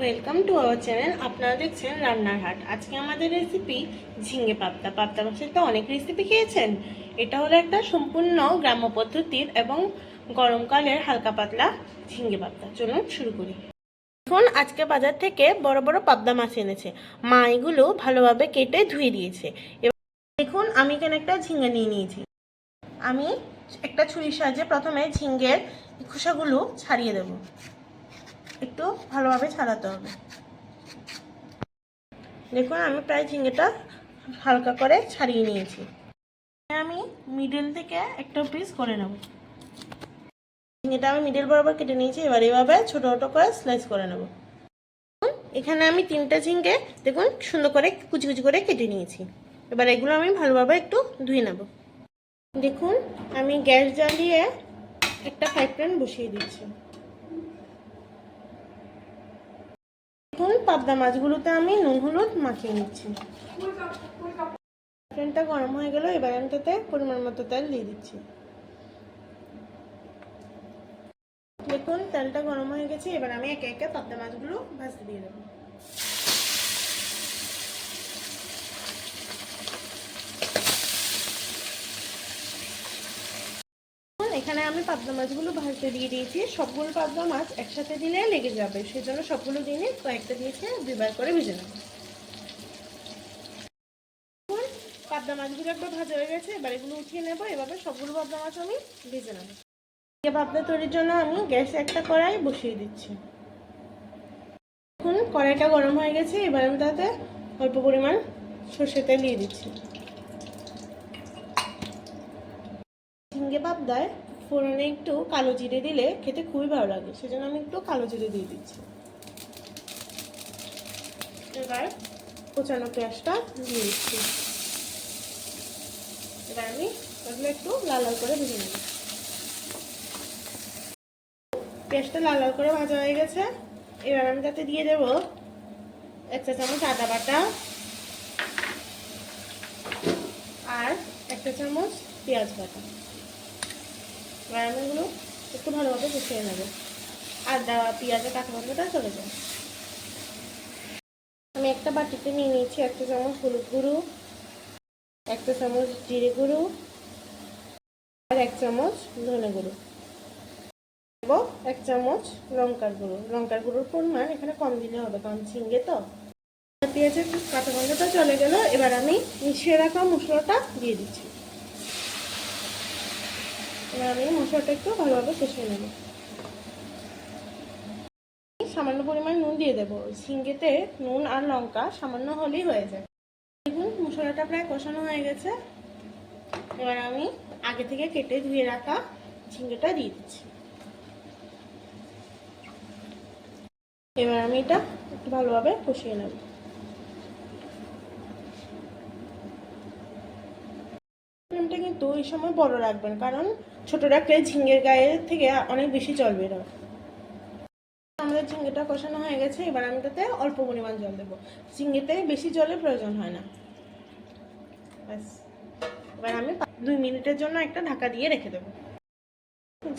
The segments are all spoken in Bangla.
ওয়েলকাম টু আওয়ার চ্যানেল আপনারা দেখছেন রান্নার হাট আজকে আমাদের রেসিপি ঝিঙে পাবদা। পাবদা মাছের তো অনেক রেসিপি খেয়েছেন। এটা হলো একটা সম্পূর্ণ গ্রাম্য পদ্ধতির এবং গরমকালের হালকা পাতলা ঝিঙে পাবদা। চলুন শুরু করি। এখন আজকে বাজার থেকে বড় বড় পাবদা মাছ এনেছে। মা এগুলো ভালোভাবে কেটে ধুয়ে দিয়েছে। এবার দেখুন, আমি এখানে একটা ঝিঙে নিয়ে নিয়েছি। আমি একটা ছুরির সাহায্যে প্রথমে ঝিঙ্গের খোসাগুলো ছাড়িয়ে দেবো। একটু ভালোভাবে ছাড়াতে হবে। দেখুন, আমি প্রায় ঝিঙেটা হালকা করে ছাড়িয়ে নিয়েছি। আমি মিডল থেকে একটা পিস করে নেব। ঝিঙেটা আমি মিডল বরাবর কেটে নিয়েছি, এবার এইভাবে ছোটো ছোটো করে স্লাইস করে নেব। এখানে আমি তিনটে ঝিঙ্গে দেখুন সুন্দর করে কুচি কুচি করে কেটে নিয়েছি। এবার এগুলো আমি ভালোভাবে একটু ধুয়ে নেব। দেখুন, আমি গ্যাস জ্বালিয়ে একটা ফ্রাই প্যান বসিয়ে দিচ্ছি। দেখুন পাবদা মাছগুলোতে আমি নুন, হলুদ মাখিয়ে নিচ্ছি। ফ্রেনটা গরম হয়ে গেল এবার আমি তাতে পরিমাণ মতো তেল দিয়ে দিচ্ছি। দেখুন, তেলটা গরম হয়ে গেছে, এবার আমি একে একে পাবদা মাছগুলো ভাজতে দিয়ে দেবো। এখানে আমি পাবদা মাছগুলো ভাজতে দিয়ে দিয়েছি। সবগুলো পাবদা মাছ একসাথে দিলে লেগে যাবে। সেজন্য সবগুলো দিনে কয়েকটা দিয়েছে, দুইবার করে ভেজে নেব। পাবদা মাছগুলো একবার ভাজা হয়ে গেছে, এবার এগুলো উঠিয়ে নেব। এভাবে সবগুলো পাবদা মাছ আমি ভেজে নেব। পাবদা তৈরির জন্য আমি গ্যাসে একটা কড়াই বসিয়ে দিচ্ছি। এখন কড়াইটা গরম হয়ে গেছে, এবার আমি তাতে অল্প পরিমাণ সর্ষে তেল দিয়ে দিচ্ছি। ঝিঙ্গে পাবদায় ফোড়নে একটু কালো জিরে দিলে খেতে খুবই ভালো লাগে, সেজন্য আমি একটু কালো জিরে দিয়ে দিচ্ছি। এবার কোচানো পেঁয়াজটা দিয়ে দিচ্ছি। এবার আমি ওগুলো একটু লাল লাল করে ভেজে নেব। পেঁয়াজটা লাল লাল করে ভাজা হয়ে গেছে। এবার আমি তাতে দিয়ে দেবো এক চা চামচ আদা বাটা আর একটা চামচ পেঁয়াজ বাটা। রান্নাগুলো একটু ভালোভাবে কষিয়ে নেবে। আদা পেঁয়াজের কাঁচা গন্ধটা চলে যায় আমি একটা বাটিতে নিয়ে নিয়েছি একটা চামচ হলুদ গুঁড়ো একটা চামচ জিরে গুঁড়ো, আর এক চামচ ধনে গুঁড়ো। এবং এক চামচ লঙ্কার গুঁড়ো। লঙ্কার গুঁড়োর পরিমাণ এখানে কম দিলে হবে, কারণ ঝিঙ্গে তো। পেঁয়াজের কাঁচা গন্ধটা চলে গেল, এবার আমি মিশিয়ে রাখা মশলাটা দিয়ে দিচ্ছি। এবার আমি মশলাটা একটু ভালোভাবে কষিয়ে নেব। সামান্য পরিমাণ নুন দিয়ে দেবো। ঝিঙ্গেতে নুন আর লঙ্কা সামান্য হলেই হয়ে যায়। দেখুন, মশলাটা প্রায় কষানো হয়ে গেছে। এবার আমি আগে থেকে কেটে ধুয়ে রাখা ঝিঙ্গেটা দিয়ে দিচ্ছি। এবার আমি এটা একটু ভালোভাবে কষিয়ে নেব। কিন্তু এই সময় বড় রাখবেন, কারণ ছোট রাখলে ঝিঙ্গের গায়ে থেকে অনেক বেশি জল বেরোয় আমাদের ঝিঙ্গেটা কষানো হয়ে গেছে, এবার আমি তাতে অল্প পরিমাণ জল দেবো। ঝিঙ্গেতে বেশি জলের প্রয়োজন হয় না। ব্যাস। এবার আমি দুই মিনিটের জন্য একটা ঢাকা দিয়ে রেখে দেবো।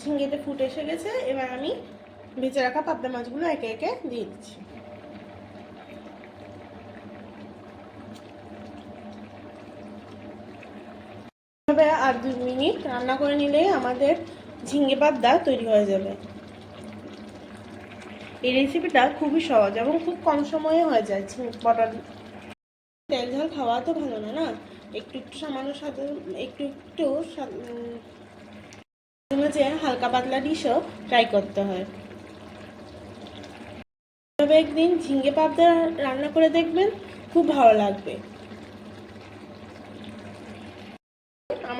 ঝিঙ্গেতে ফুটে এসে গেছে, এবার আমি ভেজে রাখা পাবদা মাছগুলো একে একে দিয়ে দিচ্ছি। এভাবে আর দুই মিনিট রান্না করে নিলেই আমাদের ঝিঙ্গে পাবদা তৈরি হয়ে যাবে। এই রেসিপিটা খুবই সহজ এবং খুব কম সময়ে হয়ে যায় বটার তেল, ঝাল খাওয়া তো ভালো না না? একটু একটু সামান্য সাথে একটু একটু মাঝে হালকা পাতলা ডিশও ট্রাই করতে হয়। তবে একদিন ঝিঙ্গে পাবদা রান্না করে দেখবেন, খুব ভালো লাগবে।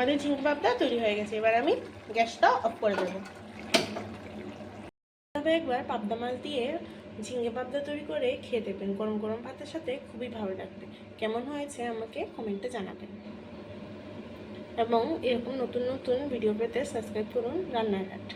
আমাদের ঝিঙ্গে পাবদা তৈরি হয়ে গেছে। এবার আমি গ্যাসটা অফ করে দেবো। একবার পাবদা মাছ দিয়ে ঝিঙে পাবদা তৈরি করে খেয়ে দেবেন গরম গরম ভাতের সাথে খুবই ভালো লাগবে। কেমন হয়েছে আমাকে কমেন্টে জানাবেন। এবং এরকম নতুন নতুন ভিডিও পেতে সাবস্ক্রাইব করুন রান্নাঘাট।